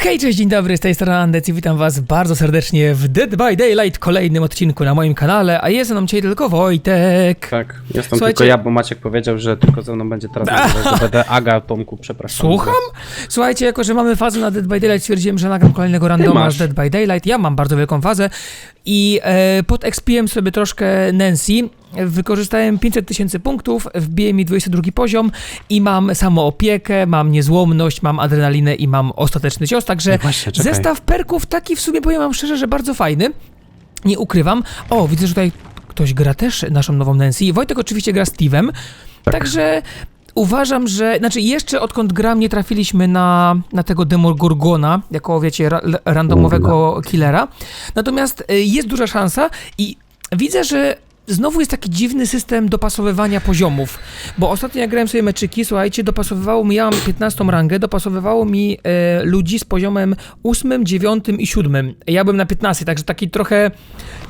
Hej, cześć, dzień dobry, z tej strony Andec i witam was bardzo serdecznie w Dead by Daylight, kolejnym odcinku na moim kanale, a jest ze mną dzisiaj tylko Wojtek. Tak, jestem Słuchajcie- tylko ja, bo Maciek powiedział, że tylko ze mną będzie teraz że będę Aga, Tomku, przepraszam. Słucham? Słuchajcie, jako że mamy fazę na Dead by Daylight, stwierdziłem, że nagram kolejnego randoma z Dead by Daylight. Ja mam bardzo wielką fazę i e, podekspiłem sobie troszkę Nancy. Wykorzystałem 500 tysięcy punktów, wbiję mi 22 poziom i mam samoopiekę, mam niezłomność, mam adrenalinę i mam ostateczny cios, także No właśnie, zestaw perków taki w sumie powiem wam szczerze, że bardzo fajny. Nie ukrywam. O, widzę, że tutaj ktoś gra też naszą nową Nancy. Wojtek oczywiście gra Steve'em, Tak. także uważam, że, znaczy jeszcze odkąd gram nie trafiliśmy na, na tego Demogorgona, jako wiecie, ra, randomowego killera. Natomiast y, jest duża szansa i widzę, że znowu jest taki dziwny system dopasowywania poziomów, bo ostatnio jak grałem sobie meczyki, słuchajcie, dopasowywało mi, ja mam 15 rangę, dopasowywało mi e, ludzi z poziomem 8, 9 i 7. Ja byłem na 15, także taki trochę,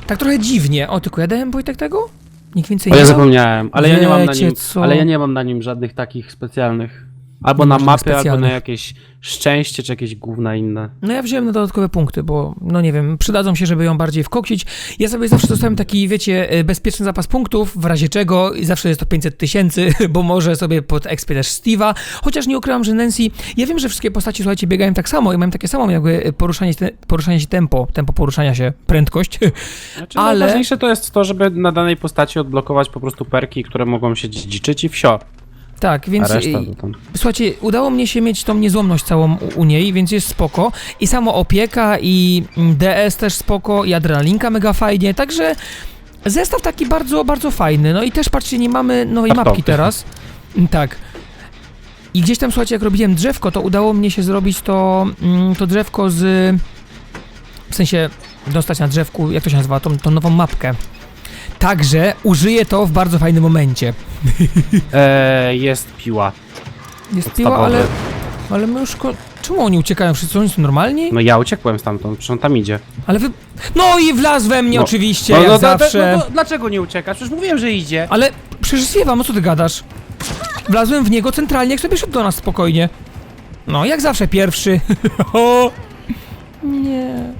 tak trochę dziwnie. O, tylko ja dałem Wojtek tego? Nikt więcej O, ja nie dał? zapomniałem, ale ja nie mam na Wiecie nim, co? ale ja nie mam na nim żadnych takich specjalnych. Albo na mapy, albo na jakieś szczęście, czy jakieś gówna inne. No ja wziąłem na dodatkowe punkty, bo no nie wiem, przydadzą się, żeby ją bardziej wkoksić. Ja sobie zawsze dostałem taki, wiecie, e, bezpieczny zapas punktów, w razie czego i zawsze jest to 500 tysięcy, bo może sobie pod expie też Steve'a, chociaż nie ukrywam, że Nancy, ja wiem, że wszystkie postaci, słuchajcie, biegają tak samo i mają takie samo jakby poruszanie, te, poruszanie się tempo, tempo poruszania się, prędkość. Znaczy, Ale- Najważniejsze to jest to, żeby na danej postaci odblokować po prostu perki, które mogą się dziedziczyć i wsio. Tak, więc reszta to tam. Słuchajcie, udało mnie się mieć tą niezłomność całą u, u niej, więc jest spoko. I samo opieka, i mm, DS też spoko, i adrenalinka mega fajnie, także zestaw taki bardzo, bardzo fajny. No i też patrzcie, nie mamy nowej mapki teraz. Mm, Tak. I gdzieś tam, słuchajcie, jak robiłem drzewko, to udało mnie się zrobić to, mm, to drzewko z... W sensie, dostać na drzewku, jak to się nazywa, tą, tą nową mapkę. Także użyję to w bardzo fajnym momencie. Eee, jest piła. Jest piła, podstawowy. ale... Ale my już... Ko- Czemu oni uciekają? Wszyscy oni są normalni? No ja uciekłem stamtąd, przecież on tam idzie. Ale wy... No i wlazł we mnie No. oczywiście, no, jak no, da- zawsze. No, to dlaczego nie uciekasz? Przecież mówiłem, że idzie. Ale przecież zwiewam, o co ty gadasz? Wlazłem w niego centralnie, jak sobie szedł do nas spokojnie. No, jak zawsze pierwszy. O! nie.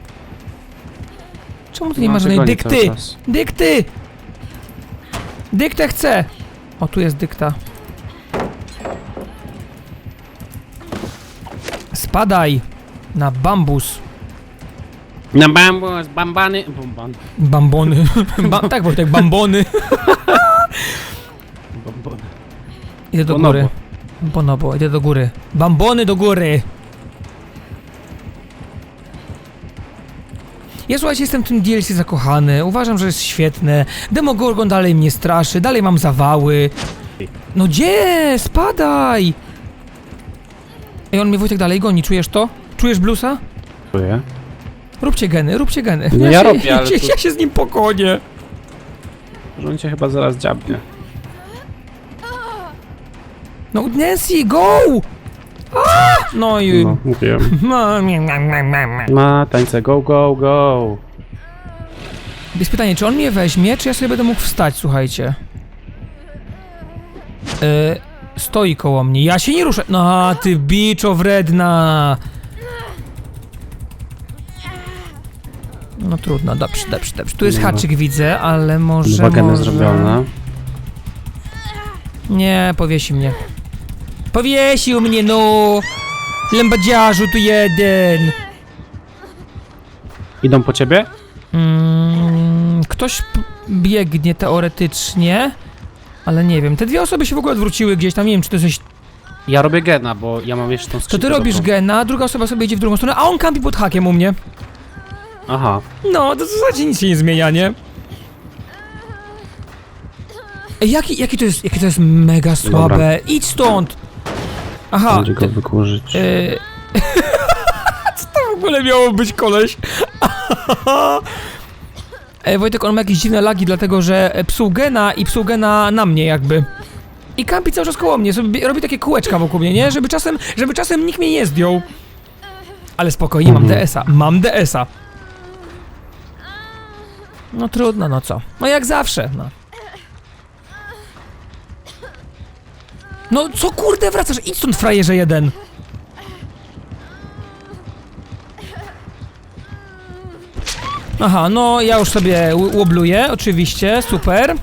Czemu tu nie No, ma żadnej goni dykty? czas. Dykty! Dyktę chcę! O, tu jest dykta. Spadaj! Na bambus. Na bambus, bambany, bamban, Bambony. Ba tak, Wojtek, bambony. bambany. Idę do Bonobo. góry. Bonobo, idę do góry. Bambony do góry! Ja słuchajcie, jestem w tym DLC zakochany. Uważam, że jest świetne. Demogorgon dalej mnie straszy, dalej mam zawały. No gdzie? Spadaj! Ej, on mnie Wojtek dalej goni, czujesz to? Czujesz bluesa? Dziękuję. Róbcie geny, róbcie geny. No ja się, robię, ale ja, tu- ja się z nim pokonię. Że on cię chyba zaraz dziabnie. No Nancy, go! A! No i... No, mówiłem. Ma, mia, mia, mia, mia, mia. Ma tańce, go, go, go. Jest pytanie, czy on mnie weźmie, czy ja sobie będę mógł wstać, słuchajcie. E, stoi koło mnie, ja się nie ruszę. No, ty biczo wredna. No trudno, dobrze, dobrze, dobrze. Tu jest No. haczyk, widzę, ale może, Dwa geny może... zrobione. Nie, powiesi mnie. Powiesił mnie, no! Lębadziarzu tu jeden! Idą po ciebie? Mm, ktoś p- biegnie teoretycznie, ale nie wiem. Te dwie osoby się w ogóle odwróciły gdzieś tam. Nie wiem, czy to jest. Ja robię gena, bo ja mam jeszcze tą To skrzynkę. ty robisz dobrą. gena, druga osoba sobie idzie w drugą stronę, a on kampi pod hakiem u mnie. Aha. No, to w zasadzie nic się nie zmienia, nie? Ej, jaki, jaki to jest, jakie to jest mega słabe. Idź stąd! Aha, Będzie go wykurzyć. Yy... Co to w ogóle miało być, koleś? Ej, Wojtek, on ma jakieś dziwne lagi, dlatego że psuł gena i psuł gena na mnie jakby. I kampi cały czas koło mnie, sobie bie- robi takie kółeczka wokół mnie, nie? Żeby czasem, żeby czasem nikt mnie nie zdjął. Ale spokojnie, mam Mhm. DS-a, mam DS-a. No trudno, no co? No jak zawsze, no. No co kurde wracasz? Idź stąd frajerze jeden. Aha, no ja już sobie łobluję, oczywiście, super.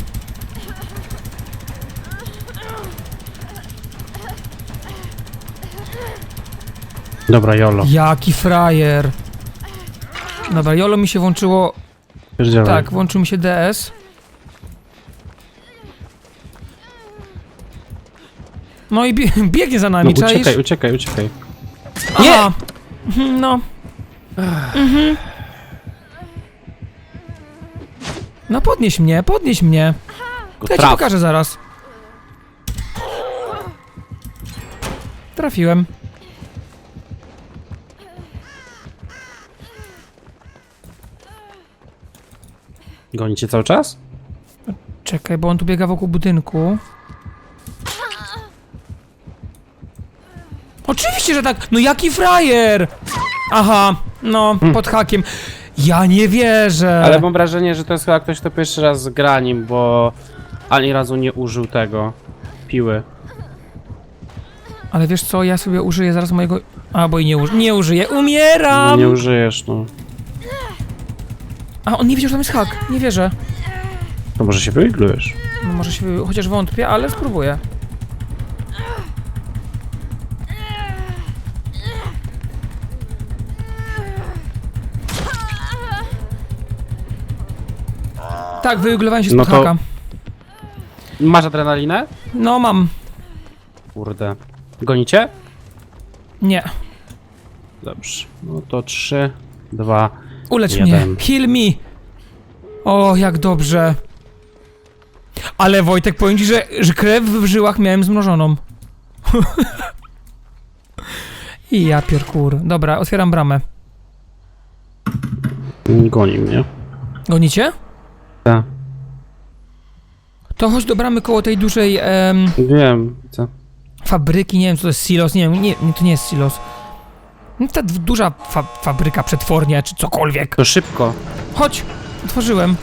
Dobra, Jolo. Jaki frajer. Dobra, Jolo mi się włączyło... Tak, włączył mi się DS. No i bie biegnie za No nami, czaisz? uciekaj, uciekaj, uciekaj. Nie! No. Mhm. No podnieś mnie, podnieś mnie. Go To ja ci traf. pokażę zaraz. Trafiłem. Goni cię cały czas? Czekaj, bo on tu biega wokół budynku. Oczywiście, że tak. No jaki frajer! Aha, no, pod hakiem. Ja nie wierzę. Hmm. Ale mam wrażenie, że to jest chyba ktoś, kto pierwszy raz gra nim, bo ani razu nie użył tego piły. Ale wiesz co, ja sobie użyję zaraz mojego... A, bo i nie, uży... nie użyję. No Umieram! nie użyjesz, no. A, on nie wiedział, że tam jest hak. Nie wierzę. To może się wyiglujesz. No może się... Chociaż wątpię, ale spróbuję. Tak, wyiglowałem się z No to- haka. Masz adrenalinę? No mam. Kurde. Gonicie? Nie. Dobrze. No to trzy, dwa. Ulecz Jeden. mnie. Heal me. O, jak dobrze. Ale Wojtek, powiem ci, że, że krew w żyłach miałem zmrożoną. I ja pierkur. Dobra, otwieram bramę. Goni mnie. Gonicie? Tak. To chodź do bramy koło tej dużej em, Wiem, co? fabryki, nie wiem co to jest silos, nie wiem, nie, nie to nie jest silos. No, Ta d- duża fa fabryka, przetwornia, czy cokolwiek. To szybko. Chodź, otworzyłem.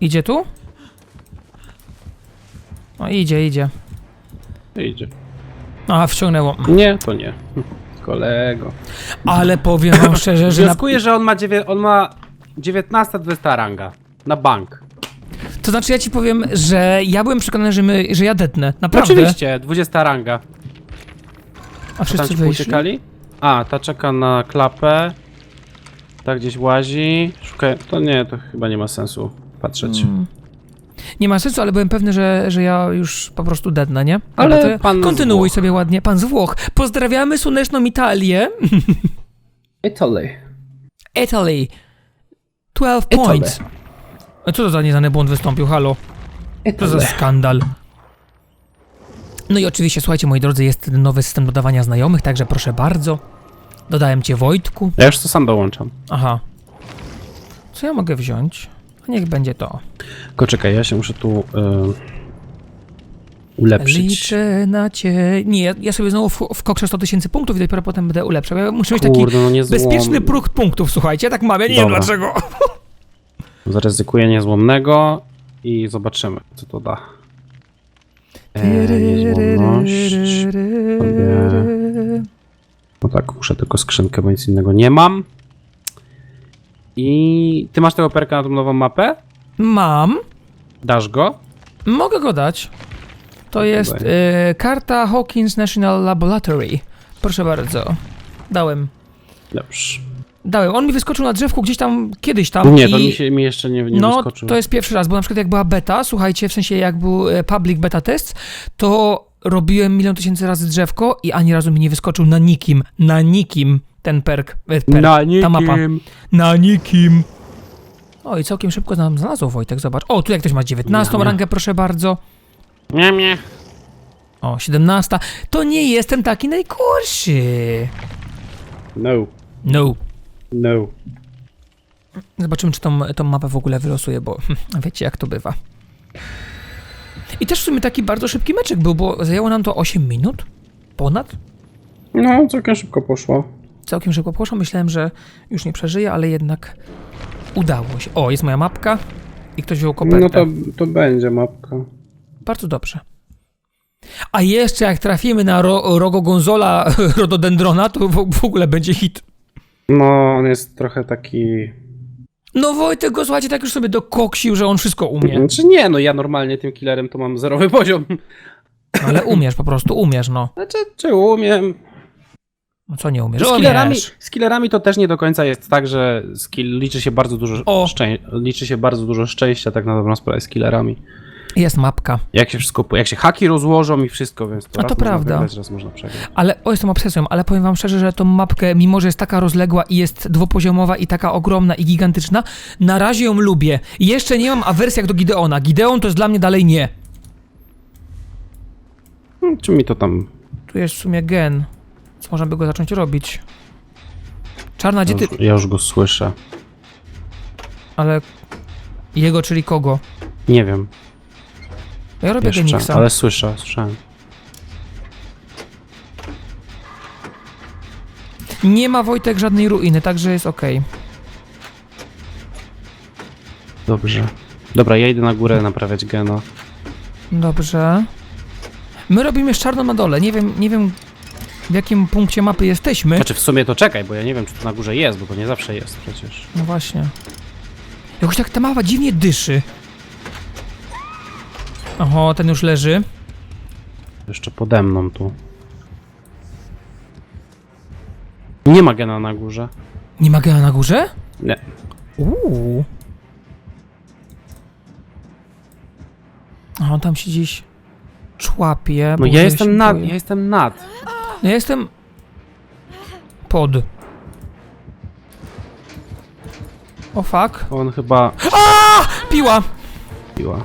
Idzie tu? No idzie, idzie. Idzie. A, wciągnęło. Nie, to nie. Kolego. Ale powiem wam szczerze, że na... Wnioskuję, że on ma, dziewię- on ma 19-20 ranga. Na bank. To znaczy ja ci powiem, że ja byłem przekonany, że, my, że ja detnę. Naprawdę. oczywiście, 20 ranga. A Tam wszyscy ci wyszli? uciekali? A, ta czeka na klapę. Ta gdzieś łazi. Szukaj. To nie, to chyba nie ma sensu patrzeć. Mm. Nie ma sensu, ale byłem pewny, że, że ja już po prostu dednę, nie? Ale Dobra, to ja- pan z Kontynuuj Włoch. sobie ładnie. Pan z Włoch. Pozdrawiamy słoneczną Italię. Italy. Italy. 12 Italy. points. A co to za nieznany błąd wystąpił? Halo? To za skandal. No i oczywiście, słuchajcie, moi drodzy, jest ten nowy system dodawania znajomych, także proszę bardzo. Dodałem cię Wojtku. Ja już to sam dołączam. Aha. Co ja mogę wziąć? A niech będzie to. Tylko czekaj, ja się muszę tu y, ulepszyć. Liczę na. Nie, ja, ja sobie znowu w, w kokrzę 100 tysięcy punktów i dopiero potem będę ulepszał. Ja muszę mieć taki Kurde, no niezłom... bezpieczny próg punktów, słuchajcie. Ja tak mam, ja nie Dobra. wiem dlaczego. Zaryzykuję niezłomnego i zobaczymy, co to da. E, niezłomność. No tak, muszę tylko skrzynkę, bo nic innego nie mam. I ty masz tego perka na tą nową mapę? Mam. Dasz go? Mogę go dać. To jest e, karta Hawkins National Laboratory. Proszę bardzo. Dałem. Dobrze. Dałem. On mi wyskoczył na drzewku gdzieś tam, kiedyś tam. Nie, i... to mi, się, mi jeszcze nie, nie no, wyskoczył. to jest pierwszy raz, bo na przykład jak była beta, słuchajcie, w sensie jak był e, public beta test, to robiłem milion tysięcy razy drzewko i ani razu mi nie wyskoczył na nikim, na nikim ten perk, e, perk Na ta mapa. nikim. na nikim. O i całkiem szybko nam znalazł Wojtek, zobacz. O, tu jak ktoś ma 19 Nie, nie. rangę, proszę bardzo. Nie, nie. O, 17. To nie jestem taki najgorszy. No, No. no. Zobaczymy, czy tą, tą mapę w ogóle wylosuje, bo hm, wiecie, jak to bywa. I też w sumie taki bardzo szybki meczek był, bo zajęło nam to 8 minut? Ponad? No, całkiem szybko poszło. Całkiem szybko poszło. Myślałem, że już nie przeżyję, ale jednak udało się. O, jest moja mapka i ktoś wziął kopertę. No to, to będzie mapka. Bardzo dobrze. A jeszcze jak trafimy na ro, Rogo Gonzola Rododendrona, to w, ogóle będzie hit. No, on jest trochę taki... No Wojtek go, słuchajcie, tak już sobie dokoksił, że on wszystko umie. Znaczy nie, no ja normalnie tym killerem to mam zerowy poziom. Ale umiesz, po prostu umiesz, no. Znaczy, czy umiem? No co nie umiesz? Z killerami, z killerami to też nie do końca jest tak, że liczy się bardzo dużo O. liczy się bardzo dużo szczęścia tak na dobrą sprawę z killerami. Jest mapka. Jak się wszystko, jak się haki rozłożą i wszystko, więc to A to prawda. wygrać, raz można przegrać. Ale, o, jestem obsesją, ale powiem wam szczerze, że tą mapkę, mimo że jest taka rozległa i jest dwupoziomowa i taka ogromna i gigantyczna, na razie ją lubię. I jeszcze nie mam awersji jak do Gideona. Gideon to jest dla mnie dalej nie. Hmm, Czy mi to tam... Tu jest w sumie gen. Co można by go zacząć robić? Czarna, gdzie Ja ty... już, ja już go słyszę. Ale... Jego, czyli kogo? Nie wiem. Ja robię Jeszcze, Geniksa. ale słyszę, słyszałem. Nie ma Wojtek żadnej ruiny, także jest okej. Dobrze. Dobra, ja idę na górę naprawiać gena. Dobrze. My robimy z czarną na dole. Nie wiem, nie wiem w jakim punkcie mapy jesteśmy. Znaczy w sumie to czekaj, bo ja nie wiem, czy to na górze jest, bo to nie zawsze jest przecież. No właśnie. Jakoś tak ta mapa dziwnie dyszy. Oho, ten już leży. Jeszcze pode mną tu. Nie ma gena na górze. Nie ma gena na górze? Nie. Uuu. A on tam się gdzieś człapie. No ja jestem nad, boję. ja jestem nad. Ja jestem pod. O fuck. On chyba Piła! piła.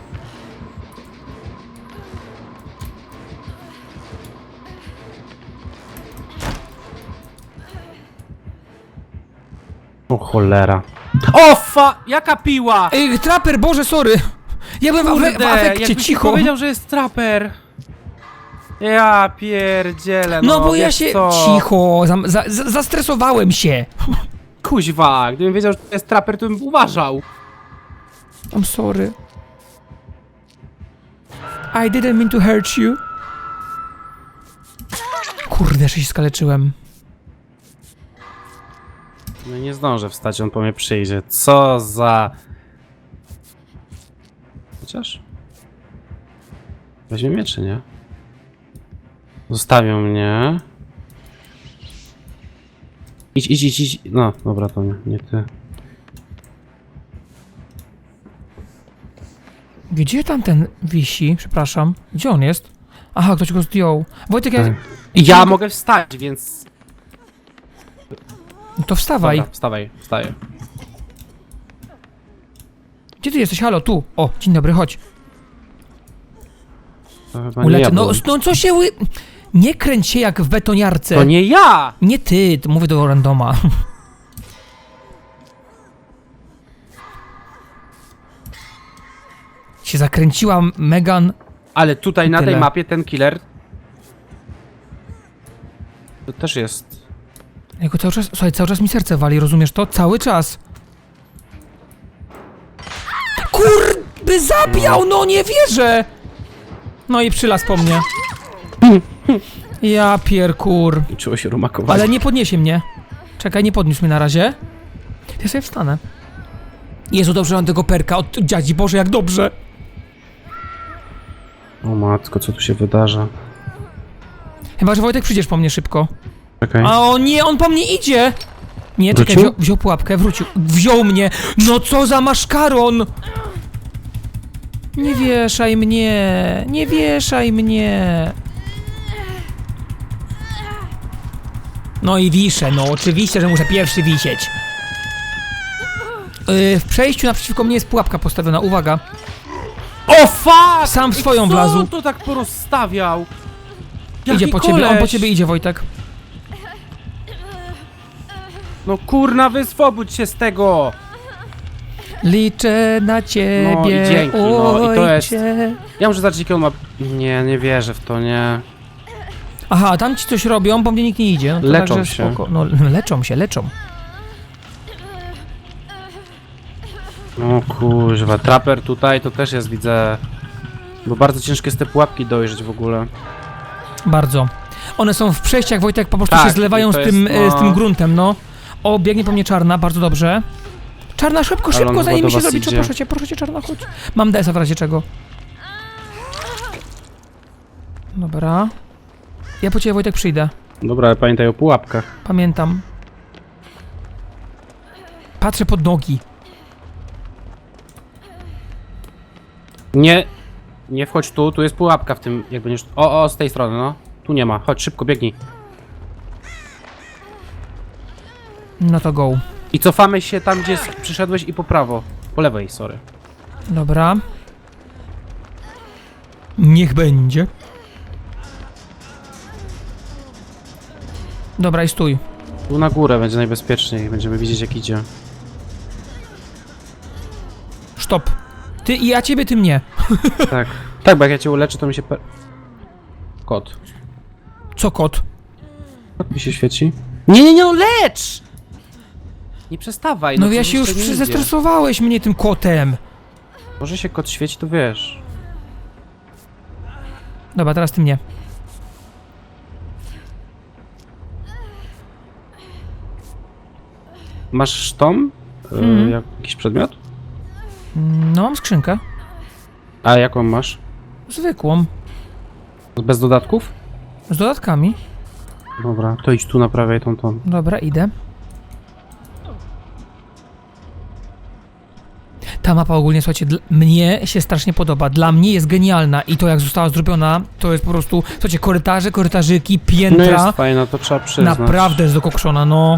Cholera. O fa... Jaka piła? Ej, traper, Boże, sorry! Ja byłem w, afe- w afekcie, jakbyś cicho. powiedział, że jest traper. Ja pierdzielę, no, No bo ja wiesz się... co? Cicho, za, za, zastresowałem się. Kuźwa, gdybym wiedział, że to jest traper, to bym uważał. I'm sorry. I didn't mean to hurt you. Kurde, że się skaleczyłem. No nie zdążę wstać, on po mnie przyjdzie. Co za... Chociaż... Weźmie mnie, czy nie? Zostawią mnie. Idź, idź, idź, idź. No, dobra, to nie, nie ty. Gdzie tam ten wisi? Przepraszam. Gdzie on jest? Aha, ktoś go zdjął. Wojtek, ja... Tak. Ja mogę wstać, więc... To wstawaj. Dobra, wstawaj, wstaję. Gdzie ty jesteś? Halo, tu. O, dzień dobry, chodź. To chyba nie ja no, byłem. no co się ły... Nie kręć się jak w betoniarce. To nie ja! Nie ty, to mówię do randoma. się zakręciła Megan. Ale tutaj I na tej tyle. mapie ten killer... To też jest... Jako cały czas, słuchaj, cały czas mi serce wali, rozumiesz to? Cały czas. Kurby zabijał, no nie wierzę! No i przylas po mnie. Ja pierkur. Uczyło się rumakować. Ale nie podniesie mnie. Czekaj, nie podniósł mnie na razie. Ja sobie wstanę. Jezu, dobrze mam tego perka od dziadzi, Boże, jak dobrze. O matko, co tu się wydarza? Chyba, że Wojtek przyjdziesz po mnie szybko. Czekaj. A o nie, on po mnie idzie! Nie, czekaj, Wrócił? wziął, wziął pułapkę, wrócił. Wziął mnie! No co za maszkaron! Nie wieszaj mnie! Nie wieszaj mnie! No i wiszę, no oczywiście, że muszę pierwszy wisieć. Yy, w przejściu naprzeciwko mnie jest pułapka postawiona, uwaga. O fuck! Sam w I swoją co wlazł. on to tak porozstawiał? Idzie Jaki po ciebie, on po koleś? ciebie idzie, Wojtek. No kurna, wyswobódź się z tego! Liczę na ciebie, No i dzięki, no i to jest- ojcze. Ja muszę zobaczyć, jaki on ma... Nie, nie wierzę w to, nie. Aha, tam ci coś robią, bo mnie nikt nie idzie. No to Leczą także się. Spoko. No, leczą się, leczą. No kuźwa, traper tutaj to też jest, widzę... Bo bardzo ciężkie jest te pułapki dojrzeć w ogóle. Bardzo. One są w przejściach, Wojtek, po prostu Tak, się zlewają i z to tym, jest, e, z no- tym gruntem, no. O, biegnie po mnie czarna, bardzo dobrze. Czarna, szybko, szybko, zanim mi się zrobi. Idzie. proszę cię, proszę cię, czarna, chodź. Mam DS-a w razie czego. Dobra. Ja po ciebie, Wojtek, przyjdę. Dobra, ale pamiętaj o pułapkach. Pamiętam. Patrzę pod nogi. Nie, nie wchodź tu, tu jest pułapka w tym, jak będziesz... O, o, z tej strony, no. Tu nie ma, chodź, szybko, biegnij. No to go. I cofamy się tam, gdzie s- przyszedłeś i po prawo. Po lewej, sorry. Dobra. Niech będzie. Dobra i stój. Tu na górę będzie najbezpieczniej, będziemy widzieć jak idzie. Stop. Ty i ja ciebie, ty mnie. tak. Tak, bo jak ja cię uleczę, to mi się... Per... Kot. Co kot? Kot mi się świeci. Nie, nie, nie, no lecz! Nie przestawaj, No no, ja się już jeszcze nie idzie. zestresowałeś mnie tym kotem. Może się kot świeci, to wiesz. Dobra, teraz ty mnie. Masz sztom? Y, Mhm. jak, jakiś przedmiot? No mam skrzynkę. A jaką masz? Zwykłą. Bez dodatków? Z dodatkami. Dobra, to idź tu naprawiaj tą tą. Dobra, idę. Ta mapa ogólnie, słuchajcie, mnie się strasznie podoba. Dla mnie jest genialna i to jak została zrobiona, to jest po prostu, słuchajcie, korytarze, korytarzyki, No piętra. jest fajna, to trzeba przyznać. naprawdę jest dokokszona, no.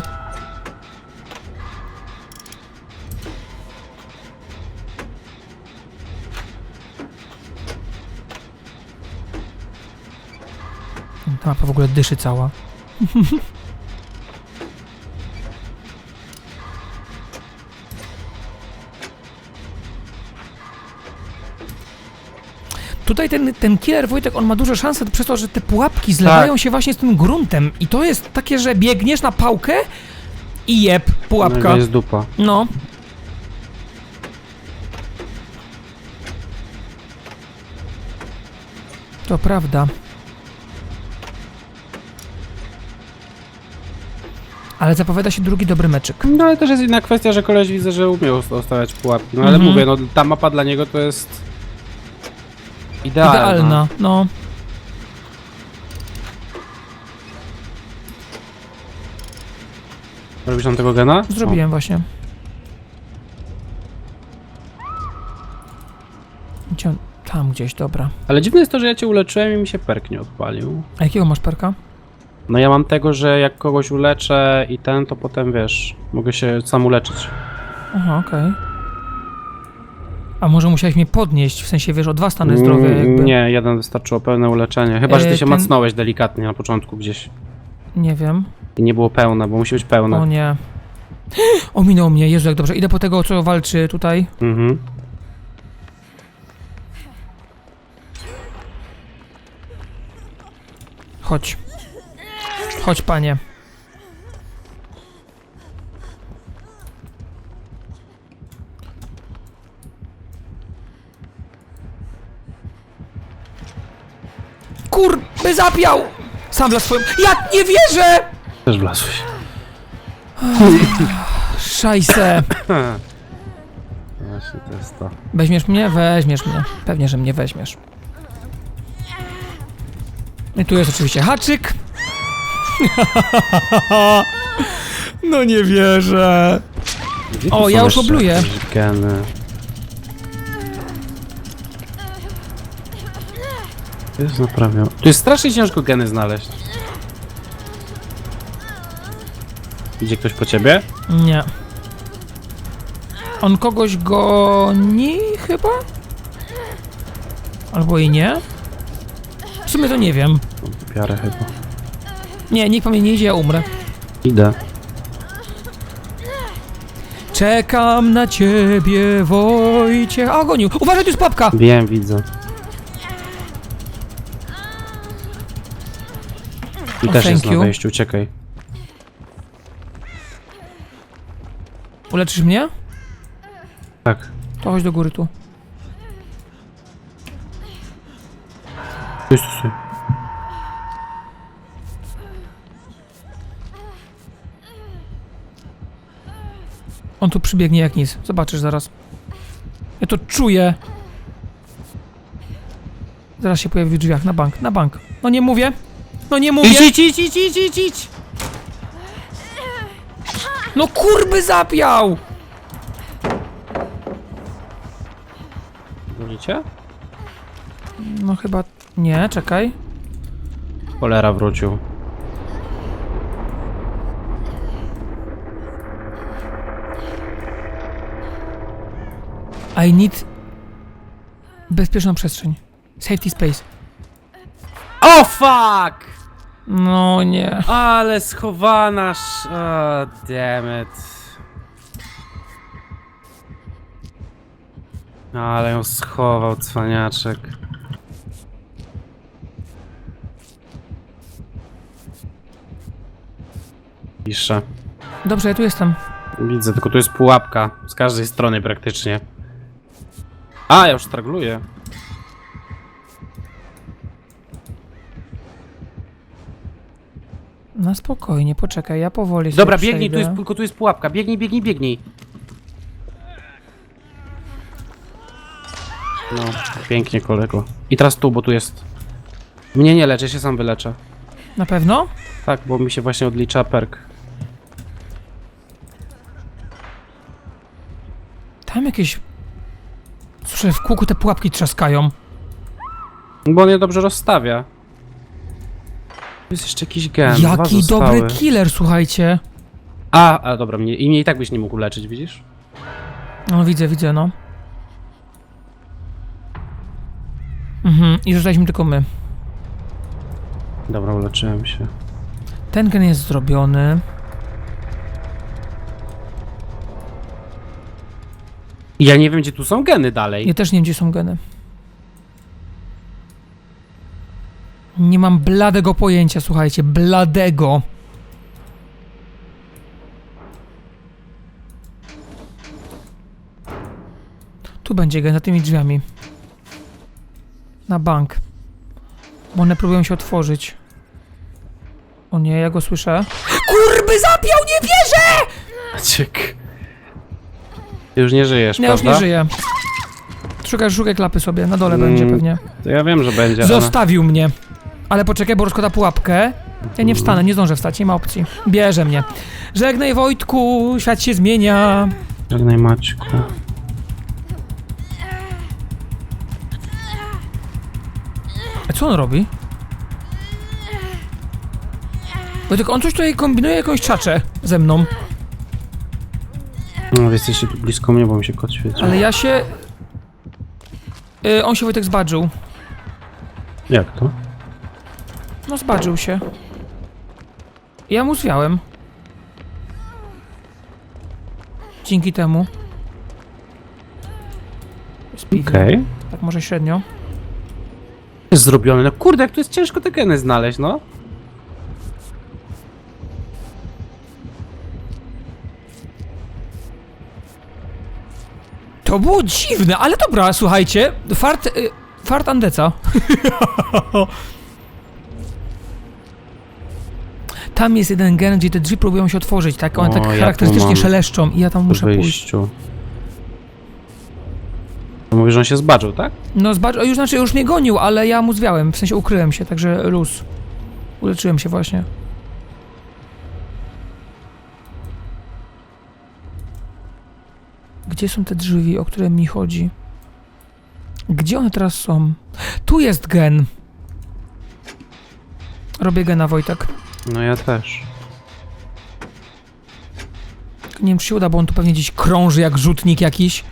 Ta mapa w ogóle dyszy cała. Tutaj ten, ten killer Wojtek, on ma duże szanse przez to, że te pułapki zlewają Tak. się właśnie z tym gruntem. I to jest takie, że biegniesz na pałkę i jeb, No, pułapka. i jest dupa. No. To prawda. Ale zapowiada się drugi dobry meczyk. No ale też jest inna kwestia, że koleś widzę, że umiał ustawiać pułapki. No ale Mhm. mówię, no ta mapa dla niego to jest... Idealna. Idealna, no. Robisz tam tego gena? Zrobiłem właśnie. Gdzie on? Tam gdzieś, dobra. O. Ale dziwne jest to, że ja cię uleczyłem i mi się perk nie odpalił. A jakiego masz perka? No ja mam tego, że jak kogoś uleczę i ten, to potem wiesz, mogę się sam uleczyć. Aha, okej. A może musiałeś mnie podnieść, w sensie, wiesz, o dwa stany zdrowia Mm, jakby. Nie, jeden wystarczyło pełne uleczenie. Chyba, że E, ty się ten- macnąłeś delikatnie na początku gdzieś. Nie wiem. I nie było pełne, bo musi być pełne. O nie. Ominął mnie, Jezu, jak dobrze. Idę po tego, co walczy tutaj. Mhm. Chodź. Chodź, panie. Kur... by zapiał! Sam dla swoją... Jak nie wierzę! Też wlazłeś. Szajse. Właśnie to jest to. Weźmiesz mnie? Weźmiesz mnie. Pewnie, że mnie weźmiesz. I tu jest oczywiście haczyk. No nie wierzę. Gdzie tu O, są ja już jeszcze obluję. jakieś Geny. To jest naprawiał. Tu jest strasznie ciężko geny znaleźć. Idzie ktoś po ciebie? Nie. On kogoś goni chyba? Albo i nie? W sumie to nie wiem. Piarę chyba. Nie, nikt po mnie nie idzie, ja umrę. Idę. Czekam na ciebie, Wojciech. A, gonił. Uważaj, tu jest pułapka! Wiem, widzę. I O, też jest na wejściu, uciekaj. Uleczysz mnie? Tak. To chodź do góry tu. Stój, stój, stój. On tu przybiegnie jak nic. Zobaczysz zaraz. Ja to czuję. Zaraz się pojawi w drzwiach. Na bank, na bank. No nie mówię. No nie mówię. Idź, idź, idź, idź, idź, idź, idź! No kurby zapiał! Widzicie? No chyba... Nie, czekaj. Cholera wrócił. I need... Bezpieczną przestrzeń. Safety space. O fuck! No nie. Ale schowana sz... Oh, damn it. Ale ją schował, cwaniaczek. Piszę. Dobrze, ja tu jestem. Widzę, tylko tu jest pułapka. Z każdej strony praktycznie. A, ja już stragluję. Spokojnie, poczekaj, ja powoli sobie Dobra, biegnij, tu przejdę. jest, tylko tu jest pułapka. Biegnij, biegnij, biegnij. No, pięknie kolego. I teraz tu, bo tu jest... Mnie nie leczę, się sam wyleczę. Na pewno? Tak, bo mi się właśnie odlicza perk. Tam jakieś... Słyszę, w kółku te pułapki trzaskają. Bo on je dobrze rozstawia. Jest jeszcze jakiś gen. dwa Jaki zostały. dobry killer, słuchajcie. A, a dobra, mnie, i mnie i tak byś nie mógł leczyć, widzisz? No widzę, widzę, no. Mhm, i zostaliśmy tylko my. Dobra, uleczyłem się. Ten gen jest zrobiony. I ja nie wiem, gdzie tu są geny dalej. Ja też nie wiem, gdzie są geny. Nie mam bladego pojęcia, słuchajcie, bladego. Tu będzie gen, za tymi drzwiami. Na bank. Bo one próbują się otworzyć. O nie, ja go słyszę. Kurby zapiał, nie wierzę! Ciek. Ty już nie żyjesz, Nie, już prawda? nie żyję. Szukaj, szukaj klapy sobie, na dole Mm, będzie pewnie. To ja wiem, że będzie, ale... Zostawił mnie. Ale poczekaj, bo rozkłada pułapkę. Ja nie wstanę, nie zdążę wstać, nie ma opcji. Bierze mnie. Żegnaj Wojtku, świat się zmienia. Żegnaj Maćku. A co on robi? Wojtek, on coś tutaj kombinuje, jakąś czaczę ze mną. No, wy jesteście tu blisko mnie, bo mi się kot świeci. Ale ja się... Y, on się Wojtek zbadżył. Jak to? No zbadżył się. Ja mu zwiałem. Dzięki temu. Speed. Okej. Tak może średnio. Jest zrobione. No kurde, jak tu jest ciężko te geny znaleźć, no. To było dziwne, ale dobra, słuchajcie. Fart... Y, fart Andeca. Tam jest jeden gen, gdzie te drzwi próbują się otworzyć, tak? One O, tak ja tu charakterystycznie mam szeleszczą i ja tam muszę pójść. wyjściu. Mówisz, że on się zbadżył, tak? No zobacz, o, już znaczy już mnie gonił, ale ja mu zwiałem, w sensie ukryłem się, także luz. Uleczyłem się właśnie. Gdzie są te drzwi, o które mi chodzi? Gdzie one teraz są? Tu jest gen. Robię gena, Wojtek. No ja też. Nie wiem, czy się uda, bo on tu pewnie gdzieś krąży jak rzutnik jakiś.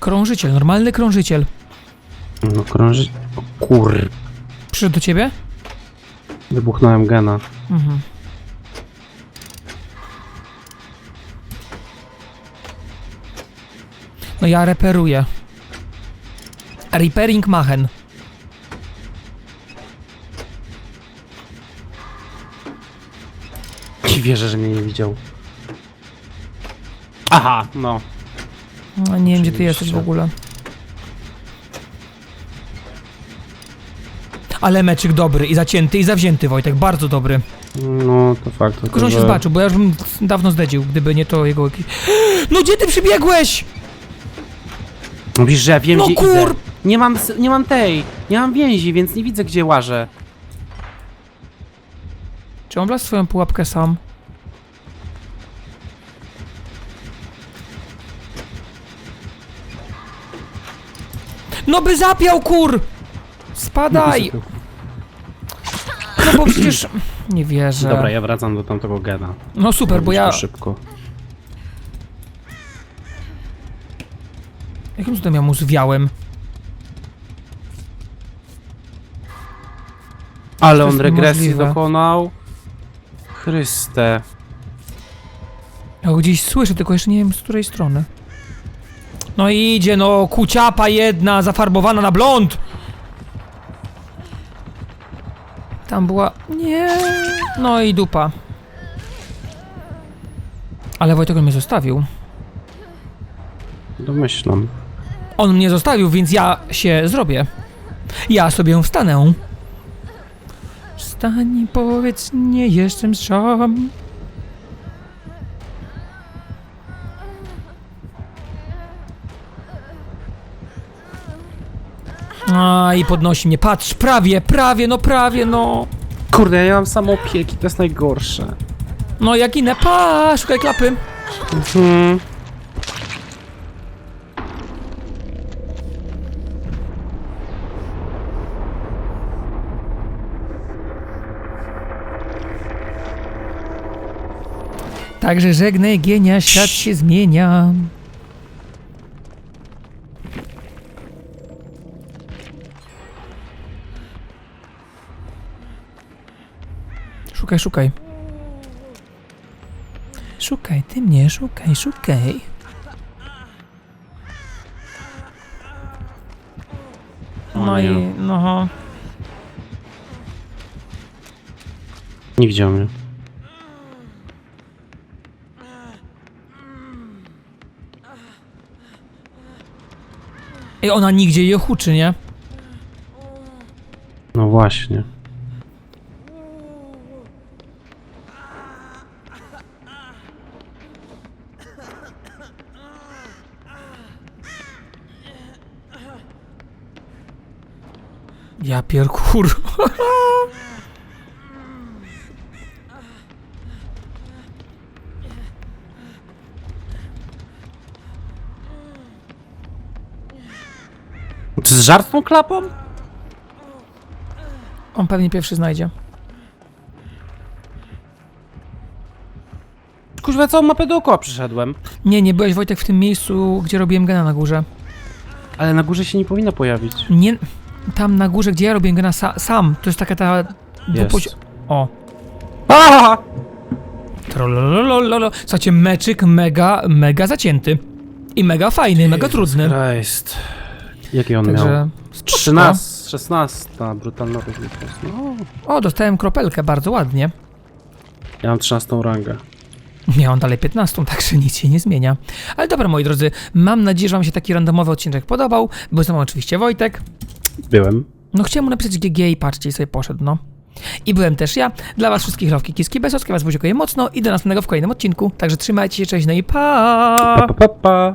Krążyciel, normalny krążyciel. No krąży... O kur... Przyszedł do ciebie? Wybuchnąłem gena. Mhm. No ja reperuję. Repairing machen. Wierzę, że mnie nie widział. Aha, no. No, nie wiem, gdzie ty jesteś w ogóle. Ale meczyk dobry i zacięty i zawzięty, Wojtek, bardzo dobry. No, to fakt. Tylko, że on się zobaczył, bo ja już bym dawno zdedził, gdyby nie to jego jakiś... No gdzie ty przybiegłeś? Mówisz, że ja wiem, No gdzie kur- idę. Nie mam, s- nie mam tej, nie mam więzi, więc nie widzę, gdzie łażę. Czy on wlazł w swoją pułapkę sam? No by zapiał, kur! Spadaj! No bo przecież... Nie wierzę. Dobra, ja wracam do tamtego gena. No super, bo ja... Szybko. Jakim cudem ja mu zwiałem? Ale on regresji niemożliwe. dokonał. Chryste. Ja go gdzieś słyszę, tylko jeszcze nie wiem z której strony. No idzie, no, kuciapa jedna, zafarbowana na blond! Tam była... Nie... No i dupa. Ale Wojtek on mnie zostawił. Domyślam. On mnie zostawił, więc ja się zrobię. Ja sobie wstanę. Wstań i powiedz, nie jestem sam. A i podnosi mnie. Patrz, prawie, prawie, no prawie, no. Kurde, ja nie mam samoopieki, to jest najgorsze. No jak inne. Pa, szukaj klapy. Mhm. Także żegnaj gienia, świat się zmienia. Szukaj, szukaj. Szukaj, ty mnie, szukaj, szukaj. No O i, nie. no. Nie widział mnie. I ona nigdzie je huczy, nie? No właśnie. Ja pierkur. Żart z tą klapą? On pewnie pierwszy znajdzie. Kuźwa, całą mapę dookoła przyszedłem. Nie, nie byłeś Wojtek w tym miejscu, gdzie robiłem gena na górze. Ale na górze się nie powinno pojawić. Nie, tam na górze, gdzie ja robiłem gena sa, sam. To jest taka ta... Jest. O. Aha! Trollololololo. Słuchajcie, meczyk mega, mega zacięty. I mega fajny, mega trudny. Christ. Jaki on miał? Także... spoko. 13, 16, brutalna różnica. No, O, dostałem kropelkę, bardzo ładnie. ja mam 13 rangę. Miałem dalej 15, także nic się nie zmienia. Ale dobra, moi drodzy, mam nadzieję, że wam się taki randomowy odcinek podobał. Był ze mną oczywiście Wojtek. Byłem. No chciałem mu napisać GG i patrzcie, i sobie poszedł, no. I byłem też ja. Dla was wszystkich Lowki Kiski Besowskie was buziukuję mocno i do następnego w kolejnym odcinku. Także trzymajcie się, cześć, no i pa! Pa, pa, pa, pa.